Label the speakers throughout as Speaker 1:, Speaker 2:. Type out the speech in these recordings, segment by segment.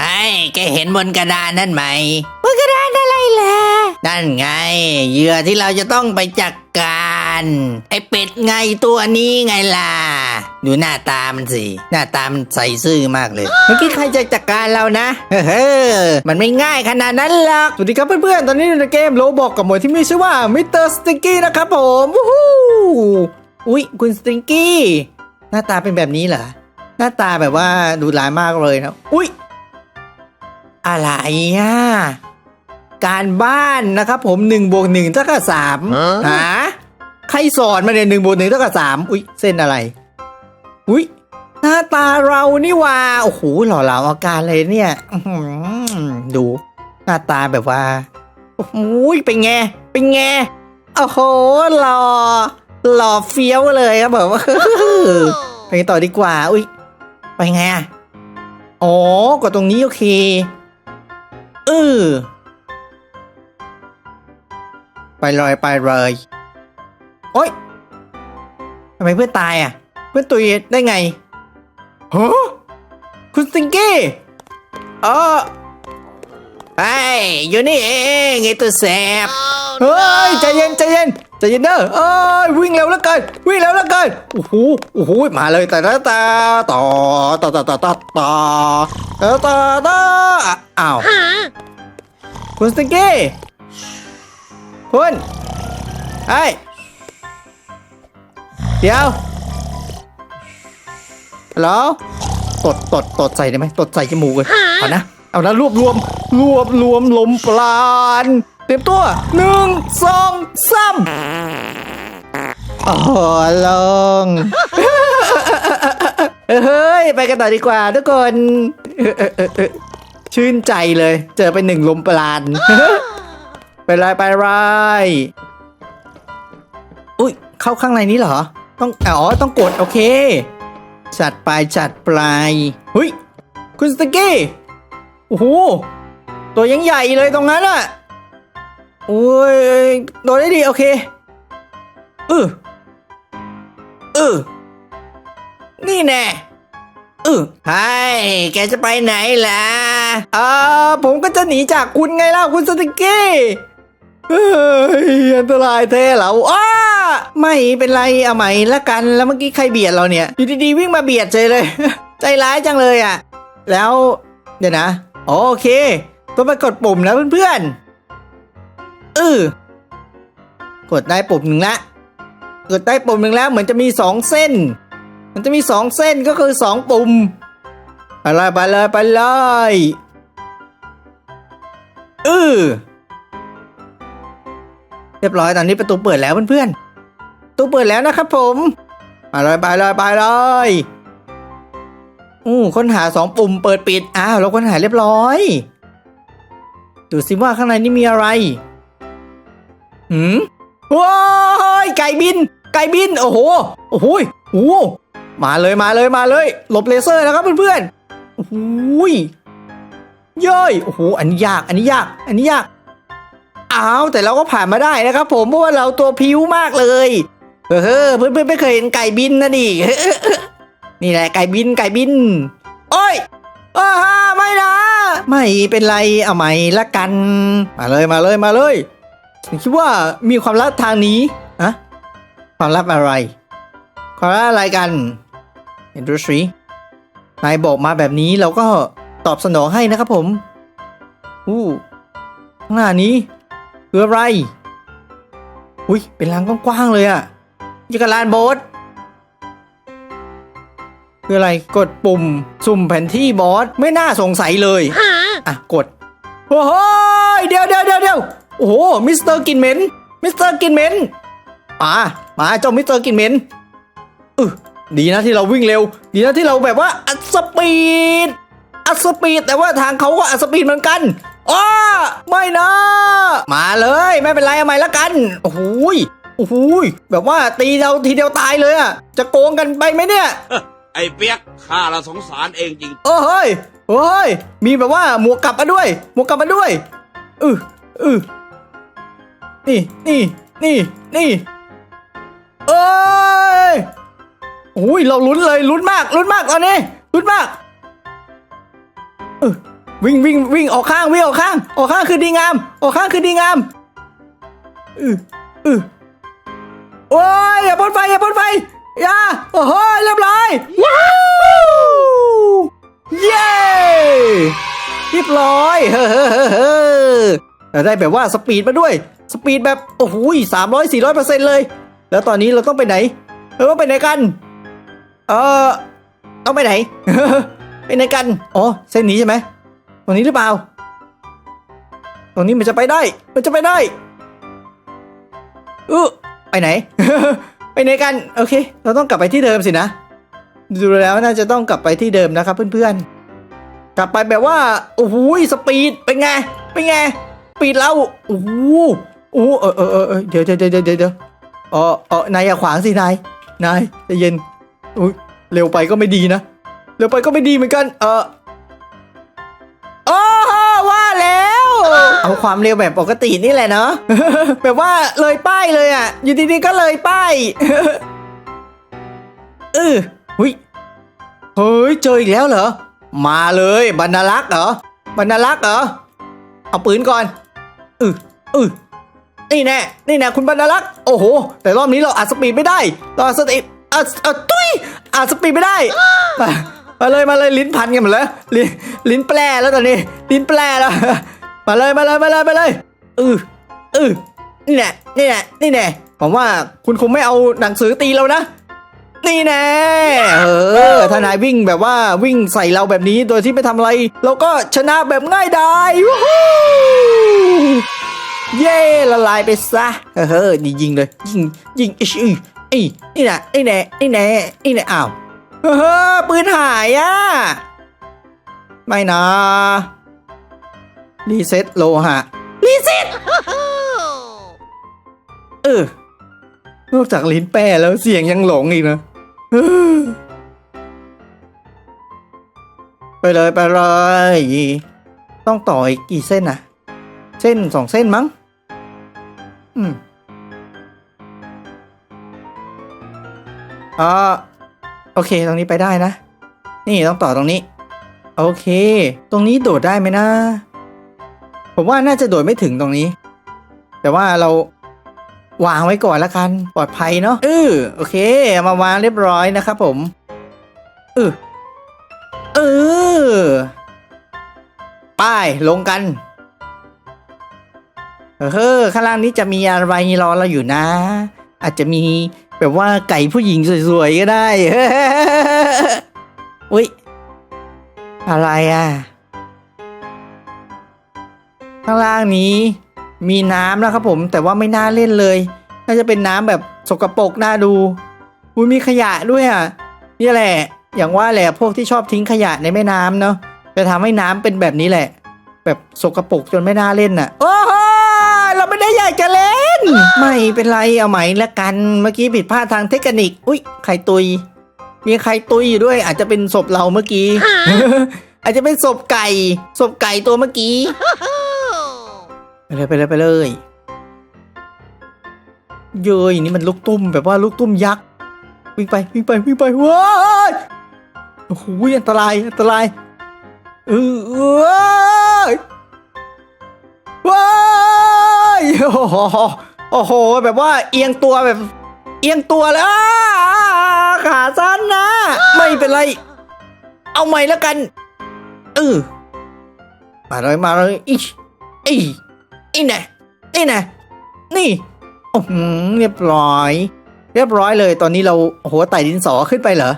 Speaker 1: ไอ้แกเห็นบนกระดานนั่นไหม
Speaker 2: บนกระดานอะไรล่ะ
Speaker 1: นั่นไงเหยื่อที่เราจะต้องไปจัดการ ไอ้เป็ดไงตัวนี้ไงล่ะ ดูหน้าตามันสิ หน้าตามันใสซื่อมากเลย เมื่อกี้ใครจะจัดการเรานะ เฮ้อมันไม่ง่ายขนาดนั้นหรอก
Speaker 3: สวัสดีครับเพื่อนๆ ตอนนี้อยู่ในเกมโลบอกกับหมวยที่มีชื่อว่ามิสเตอร์สติงกี้นะครับผมวู้ฮู้
Speaker 1: อุ๊ย คุณสติงกี้ หน้าตาเป็นแบบนี้เหรอ หน้าตาแบบว่าดูร้ายมากเลยนะ อุ๊ย อะไรอะการบ้านนะครับผมหนึ่งบวกหนึ่งเท่ากับสามหาใครสอนมาเนี่ยหนึ่งบวกหนึ่งเท่ากับสามอุ๊ยเส้นอะไร อุ๊ยหน้าตาเรานี่ว่าโอ้โหหล่อเหลาอาการเลยเนี่ยอื้อหือดูหน้าตาแบบว่าโอ้โหเป็นไงเป็นไงโอ้โหหล่อหล่อเฟี้ยวเลยครับแบบว่าไปกันต่อดีกว่า อุ๊ยไปไงอะอ๋อกดตรงนี้โอเค เออ ไปเลยไปเลยโอ๊ยทำไมเพื่อนตายอะ เพื่อนตุยได้ไงฮะคุณสติงกี้เออไอ้ยอยู่นี่เองไอ้ตัวแสบ
Speaker 3: เฮ้ยใจเย็นใจเย็นใจเย็นเด้อเอ้ยวิ่งเร็วแล้วเกินวิ่งเร็วแล้วเกินโอ้โหโอ้โหมาเลยแต่ละตาต่อต่อต่อต่อต่อต่อต่อต่อต่ ออะอ้าว คุณสติงกี้คุณไอ้ยเดี๋ยวฮัลโหลตดตดตดใส่ได้ไหมตดใส่จมูกเลยเอานะ เอานะรวบรวม รวบรวมลมปราณเตรียมตัวหนึ่งสองสามโอ้โหลงเฮ้ย ไปกันต่อดีกว่าทุกคน ชื่นใจเลย เจอไปหนึ่งลมปราณไปไรไปไรอุ้ยเข้าข้างในนี้เหรอ ต้องอ๋อต้องกดโอเค จัดไปจัดปลายเฮ้ยคุณสตกกี้โอ้โหตัวยังใหญ่เลยตรงนั้นอะโอ้ยโดนได้ดีโอเคเออเออนี่แน่ เออ
Speaker 1: ไอ้แกจะไปไหนล่ะ
Speaker 3: อ่าผมก็จะหนีจากคุณไงล่ะคุณสติกกี้เฮ้ยอันตรายแท้เหรออ้า
Speaker 1: ไม่เป็นไรเอาใหม่ละกันแล้วเมื่อกี้ใครเบียดเราเนี่ยอยู่ดีๆวิ่งมาเบียดเฉยเลย ใจร้ายจังเลยอะ แล้วเดี๋ยวนะโอเคต้องไปกดปุ่มแล้วเพื่อนๆเออกดได้ปุ่มหนึ่งละกดได้ปุ่มหนึ่งแล้วเหมือนจะมีสองเส้น มันจะมีสองเส้นก็คือสองปุ่มไปเลยไปเลยไปเลยเออเรียบร้อยตอนนี้ประตูเปิดแล้วเพื่อนๆประตูเปิดแล้วนะครับผมไปเลยไปเลยไปเลยอู้ค้นหาสองปุ่มเปิดปิดอ้าวเราค้นหาเรียบร้อยดูสิว่าข้างในนี่มีอะไรหืมว้ายไก่บิน ไก่บิน โอ้โห โอ้โหโอ้ มาเลยมาเลยมาเลยหลบเลเซอร์นะครับเพื่อนๆโอ้โหยเย้ยโอ้โหอันนี้ยากอันนี้ยาก อันนี้ยากอ้าวแต่เราก็ผ่านมาได้นะครับ ผมเพราะว่าเราตัวพิ้วมากเลยเออเพื่อนๆไม่เคยเห็นไก่บินนะดินี่แหละไก่บินไก่บิน โอ้ยอ้าไม่นะ ไม่เป็นไรเอาใหม่ละกัน มาเลยมาเลยมาเลยฉันคิดว่ามีความลับทางนี้อะความลับอะไร ความลับอะไรกัน เห็นดูสินายบอกมาแบบนี้เราก็ตอบสนองให้นะครับผม อู้ข้างหน้านี้คืออะไร อุ้ยเป็นลานกว้างๆเลยอะยี่กับลานโบสคืออะไรกดปุ่มสุ่มแผนที่บอสไม่น่าสงสัยเลยอะกด โอ้โหยเดี๋ยวเดี๋ยวเดี๋ยวเดี๋ยวโอ้โหมิสเตอร์กินเหม็นมิสเตอร์กินเหม็นมามาเจ้ามิสเตอร์กินเหม็นเออ ดีนะที่เราวิ่งเร็ว ดีนะที่เราแบบว่าอัดสปีด อัดสปีดแต่ว่าทางเขาก็อัดสปีดเหมือนกันอ้าไม่นะ มาเลยไม่เป็นไรเอาใหม่ละกัน โอ้โหยโอ้โหยแบบว่าตีเราทีเดียวตายเลยอะจะโกงกันไปไหมเนี่ย
Speaker 4: ไอ้เปียกข้าละสงสารเองจริง
Speaker 3: เออเฮ้ยเฮ้ยมีแบบว่าหมวกกลับมาด้วย หมวกกลับมาด้วยอืออือนี่นี่นี่นี่ อ้ยเราลุ้นเลยลุ้นมากลุ้นมากตอนนี้ลุ้นมาก
Speaker 1: วิ่งวิ่งวิ่งออกข้างวิ่งออกข้าง ออกข้างคือดีงาม ออกข้างคือดีงามอืออือโอ้ยอย่าพ่นไฟอย่าพ่นไฟอย่าโอ้โหเรียบร้อยว้าวเย้เรียบร้อยเฮ้อเฮ้อเฮ้อเฮ้อเราได้แบบว่าสปีดมาด้วยสปีดแบบโอ้โหสามร้อยสี่ร้อยเปอร์เซ็นต์เลย แล้วตอนนี้เราต้องไปไหนเราต้องไปไหนกัน เออต้องไปไหน ไปไหนกัน อ๋อ เส้นนี้ใช่ไหมตรงนี้หรือเปล่า ตรงนี้มันจะไปได้ มันจะไปได้อือไปไหน ไปไหนกัน โอเค เราต้องกลับไปที่เดิมสินะ ดูแล้วน่าจะต้องกลับไปที่เดิมนะครับเพื่อนๆ กลับไปแบบว่า โอ้โหสปีด เป็นไง เป็นไง สปีดเรา โอ้โหโอ้เออเออเออเออเดี๋ยวเดี๋ยวเดี๋ยวเดี๋ยวเดี๋ยวอ๋ออนายอย่าขวางสินาย นายใจเย็น เร็วไปก็ไม่ดีนะ เร็วไปก็ไม่ดีเหมือนกัน เออโอ้ว่าแล้ว เอาความเร็วแบบปกตินี่แหละเนาะ แบบว่าเลยป้ายเลยอะ อยู่ดีๆก็เลยป้ายเออหุยเฮ้ยเจออีกแล้วเหรอ มาเลยบรรณลักษ์เหรอบรรณลักษ์เหรอ เอาปืนก่อนอืออือนี่แน่ นี่แน่คุณบรรณลักษ์ โอ้โห แต่รอบนี้เราอัดสปีดไม่ได้ เราอัดสปีด อัดอัดตุ้ยอัดสปีดไม่ได้มามาเลยมาเลยลิ้นพันกันหมดแล้วลิ้นลิ้นแปรแล้วตอนนี้ ลิ้นแปรแล้วมาเลยมาเลยมาเลยมาเลยอืออือนี่แน่นี่แน่นี่แน่ผมว่าคุณคงไม่เอาหนังสือตีเรานะนี่แน่เออถ้านายวิ่งแบบว่าวิ่งใส่เราแบบนี้โดยที่ไม่ทำอะไร เราก็ชนะแบบง่ายดายวู้ฮู้เย่ละลายไปซะเออดียิงเลย ยิงยิงอิช อีไอ้นี่แน่นี่แน่นี่แน่นี่แน่อ้าวเฮ้อปืนหายอะไม่นะรีเซ็ตโลหะรีเซ็ตเออนอกจากลิ้นแป้แล้วเสียงยังหลงอีกนะไปเลยไปเลยต้องต่ออีกกี่เส้นอะเส้นสองเส้นมั้ง อืม อ่าโอเค ตรงนี้ไปได้นะ นี่ต้องต่อตรงนี้ โอเค ตรงนี้โดดได้ไหมนะ ผมว่าน่าจะโดดไม่ถึงตรงนี้ แต่ว่าเราวางไว้ก่อนละกันปลอดภัยเนาะเออโอเค มาวางเรียบร้อยนะครับผมเออเออป้ายลงกันเออข้างล่างนี้จะมีอะไรรอเราอยู่นะ อาจจะมี แบบว่าไก่ผู้หญิงสวยๆก็ได้อุ้ยอะไรอะ ข้างล่างนี้มีน้ำนะครับผมแต่ว่าไม่น่าเล่นเลย น่าจะเป็นน้ำแบบสกปรกน่าดูอุ้ยมีขยะด้วยอะนี่แหละ อย่างว่าแหละพวกที่ชอบทิ้งขยะในแม่น้ำเนาะจะทำให้น้ำเป็นแบบนี้แหละ แบบสกปรกจนไม่น่าเล่นน่ะ โอ้โห ไม่ได้อยากจะเล่น ไม่เป็นไรเอาใหม่ละกัน เมื่อกี้ผิดพลาดทางเทคนิค อุ้ยไข่ตุย มีไข่ตุยอยู่ด้วย อาจจะเป็นศพเราเมื่อกี้ อาจจะเป็นศพไก่ศพไก่ตัวเมื่อกี้ ไปเลยไปเลยไปเลยเย้ยนี่มันลูกตุ้มแบบว่าลูกตุ้มยักษ์วิ่งไปวิ่งไปวิ่งไปว้ายโอ้โหอันตรายอันตรายเออว้ายว้าย โอ้โหโอ้โห แบบว่าเอียงตัวแบบ เอียงตัวแล้วขาสั้นนะ ไม่เป็นไร เอาใหม่แล้วกันเออมาเลยมาเลยอีอีนี่แน่นี่แน่นี่โอ้โหเรียบร้อย เรียบร้อยเลย ตอนนี้เราโอ้โหไต่ดินสอขึ้นไปเหรอ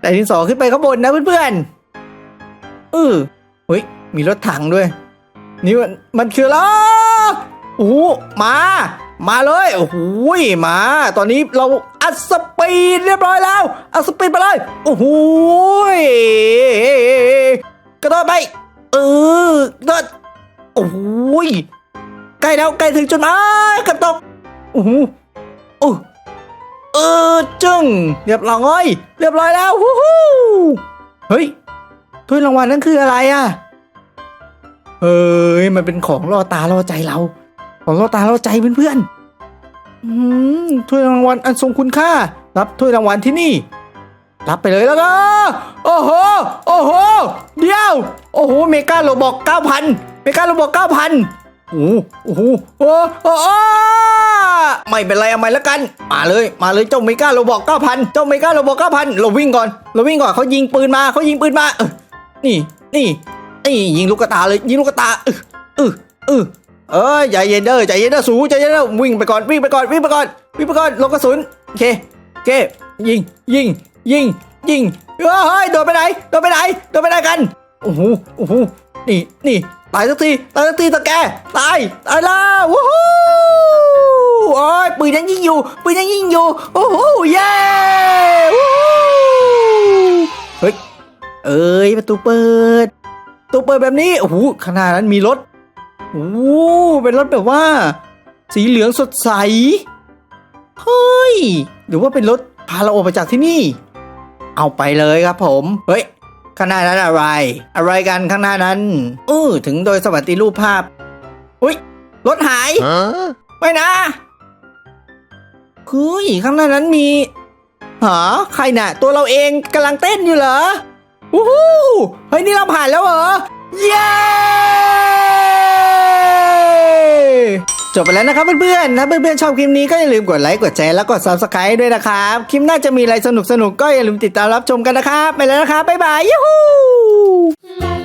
Speaker 1: ไต่ดินสอขึ้นไปข้างบนนะเพื่อนๆเออเฮ้ยมีรถถังด้วย นี่มันมันคืออะไร โอ้โหมา มาเลยโอ้โหมา ตอนนี้เราอัดสปีดเรียบร้อยแล้วอัดสปีดไปเลยโอ้โหกระโดดไปเออกระโดดโอ้โหยใกล้แล้วใกล้ถึงจุดหมายกับตกโอ้โหโอ้เออจึงเรียบร้อยเรียบร้อยแล้วฮู้ฮู้เฮ้ยถ้วยรางวัลนั่นคืออะไรอะเฮ้ยมันเป็นของล่อตาล่อใจเรา ของล่อตาล่อใจเพื่อนๆอืมถ้วยรางวัลอันทรงคุณค่า รับถ้วยรางวัลที่นี่ รับไปเลยแล้วก็โอ้โห โอ้โห เดี๋ยว โอ้โห เมกาโลบอก9,000เมกาโลบอก9,000โอ้โหโอ้โอ้โหโอ้โหไม่เป็นไรเอาใหม่แล้วกัน มาเลย มาเลยเจ้าเมกาโลบอก9,000เจ้าเมกาโลบอก9,000เราวิ่งก่อน เราวิ่งก่อนเขายิงปืนมาเขายิงปืนมาเออนี่ นี่ นี่ยิงลูกกระตาเลย ยิงลูกกระตาเออเออเออ เอ้ยใจเย็นเด้อใจเย็นเด้อสูใจเย็นเด้อวิ่งไปก่อนวิ่งไปก่อนวิ่งไปก่อนวิ่งไปก่อนลงกระสุนโอเคโอเคยิงยิงยิงยิงเฮ้ยโดนไปไหนโดนไปไหนโดนไปไหนกันโอ้โหโอ้โหนี่นี่ตายสักทีตายสักทีตะแกตายตายแล้ววู้ฮู้โอ้ยปืนยังยิงอยู่ปืนยังยิงอยู่โอ้โหเย้วู้เฮ้ยเอ้ยประตูเปิดประตูเปิดแบบนี้โอ้โหข้างหน้านั้นมีรถ โอ้โหเป็นรถแบบว่า สีเหลืองสดใส เฮ้ย หรือว่าเป็นรถพาเราออกไปจากที่นี่ เอาไปเลยครับผม เฮ้ย ข้างหน้านั้นอะไร อะไรกันข้างหน้านั้นเออถึงโดยสวัสดิรูปภาพ อุ้ย รถหาย ไม่นะเฮ้ยข้างหน้านั้นมีหาใครน่ะ ตัวเราเองกำลังเต้นอยู่เหรอวู้ฮู้เฮ้ย นี่เราผ่านแล้วเหรอ เย้ จบไปแล้วนะครับเพื่อนๆถ้าเพื่อนๆชอบคลิปนี้ก็อย่าลืมกดไลค์กดแชร์แล้วกด subscribe ด้วยนะครับ คลิปหน้าจะมีอะไรสนุกๆก็อย่าลืมติดตามรับชมกันนะครับ ไปแล้วนะครับ บ๊ายบายยูฮู